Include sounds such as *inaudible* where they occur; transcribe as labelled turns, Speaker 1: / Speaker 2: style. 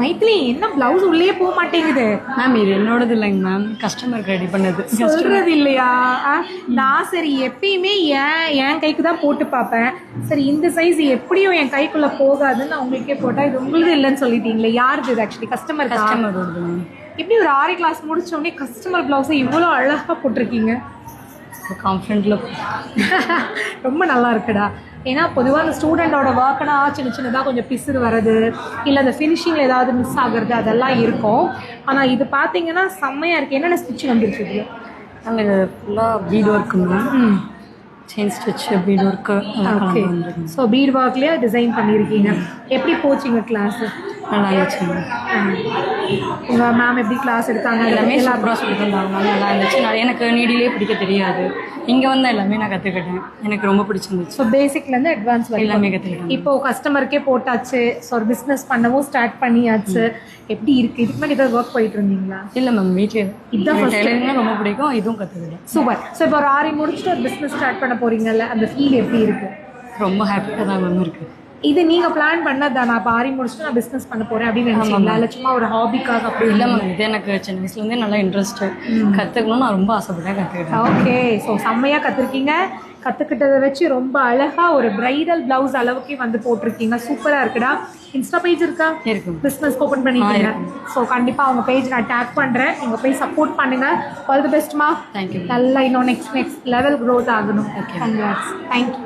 Speaker 1: மைத்திலி என்ன பிளவுஸ் உள்ளே போக மாட்டேங்குது?
Speaker 2: மேம் இது என்னோடது இல்லைங்க மேம் கஸ்டமருக்கு ரெடி பண்ணது.
Speaker 1: சொல்றது இல்லையா நான் சரி எப்பயுமே ஏன் என் கைக்கு தான் போட்டு பார்ப்பேன். சரி இந்த சைஸ் எப்படியும் என் கைக்குள்ள போகாதுன்னு நான் உங்களுக்கே போட்டா இது உங்களுக்கு இல்லைன்னு சொல்லிட்டீங்களே யாருது இது ஆக்சுவலி கஸ்டமர்
Speaker 2: கஸ்டமரோடது மேம்
Speaker 1: எப்படி ஒரு ஆரி கிளாஸ் முடிச்ச உடனே கஸ்டமர் பிளவுஸை இவ்வளோ அழகா போட்டிருக்கீங்க?
Speaker 2: கான்ஃபிடென்ட்ல *laughs*
Speaker 1: ரொம்ப நல்லா இருக்குடா. ஏன்னா பொதுவாக அந்த ஸ்டூடெண்டோட ஒர்க்குனா சின்ன சின்னதாக கொஞ்சம் பிசுறு வர்றது இல்லை அந்த ஃபினிஷிங்கில் ஏதாவது மிஸ் ஆகுறது அதெல்லாம் இருக்கும். ஆனால் இது பார்த்தீங்கன்னா செம்மையாக இருக்குது என்னென்ன ஸ்டிச் வந்துருக்கு இது
Speaker 2: மேம் இது ஃபுல்லாக பீட் ஒர்க்கு மேம்
Speaker 1: ம்.
Speaker 2: Chain stitch bead work
Speaker 1: okay so bead ஒர்க்லேயே design பண்ணியிருக்கீங்க எப்படி போச்சிங்க கிளாஸ்
Speaker 2: நல்லா இருந்துச்சு
Speaker 1: உங்கள் மேம் எப்படி கிளாஸ் எடுத்தாங்க?
Speaker 2: எல்லாமே சூப்பராக சொல்லி தந்தாங்க மேம் நல்லா இருந்துச்சு. நான் எனக்கு நீடிலே பிடிக்க தெரியாது. இங்கே வந்து எல்லாமே நான் கற்றுக்கிட்டேன் எனக்கு ரொம்ப பிடிச்சிருந்துச்சு.
Speaker 1: ஸோ பேசிக்லேருந்து அட்வான்ஸ் வரைக்கும்.
Speaker 2: எல்லாமே கற்றுக்கிட்டேன்
Speaker 1: இப்போ கஸ்டமருக்கே போட்டாச்சு. ஸோ ஒரு பிஸ்னஸ் பண்ணவும் ஸ்டார்ட் பண்ணியாச்சு. எப்படி இருக்கு? இதுக்கு மேலே ஏதாவது ஒர்க் போயிட்டு இருந்தீங்களா?
Speaker 2: இல்லை மேம் வீட்டிலே
Speaker 1: இதுதான் first.
Speaker 2: டெய்லரிங்கும் ரொம்ப பிடிக்கும். இதுவும் கற்றுக்கிட்டேன்
Speaker 1: சூப்பர் ஸோ இப்போ ஒரு ஆரி முடிச்சுட்டு ஒரு பிஸ்னஸ் ஸ்டார்ட் பண்ண போறீங்கல்ல அந்த ஃபீல் எப்படி இருக்கு?
Speaker 2: ரொம்ப ஹாப்பியாக தான் மேம் இருக்குது
Speaker 1: இது நீங்க பிளான் பண்ணதா நான் இப்போ ஆரி முடிச்சுட்டு நான் பிஸ்னஸ் பண்ண போறேன் அப்படின்னு நினைச்சீங்களா? இல்லை சும்மா ஒரு ஹாபிக்காக அப்படி
Speaker 2: இல்லை மேம் இது எனக்கு சின்ன வயசுலேருந்தே நல்லா இன்ட்ரெஸ்ட்டு கற்றுக்கணும்னு நான் ரொம்ப ஆசைப்பட்டேன் கற்றுக்கிட்டேன்
Speaker 1: ஓகே ஸோ செம்மையாக கற்றுருக்கீங்க கற்றுக்கிட்டதை வச்சு ரொம்ப அழகா ஒரு பிரைடல் பிளவுஸ் அளவுக்கே வந்து போட்டிருக்கீங்க. சூப்பராக இருக்குடா. இன்ஸ்டா பேஜ் இருக்கா?
Speaker 2: இருக்கு
Speaker 1: பிஸ்னஸ் ஓப்பன் பண்ணிட்டீங்க. ஸோ கண்டிப்பாக அவங்க பேஜ் நான் டேக் பண்ணுறேன் நீங்கள் போய் சப்போர்ட் பண்ணுங்க. ஆல் தி பெஸ்ட்மா
Speaker 2: தேங்க்யூ
Speaker 1: நல்லா இன்னும் நெக்ஸ்ட் நெக்ஸ்ட் லெவல் க்ரோத் ஆகணும். Congrats thank you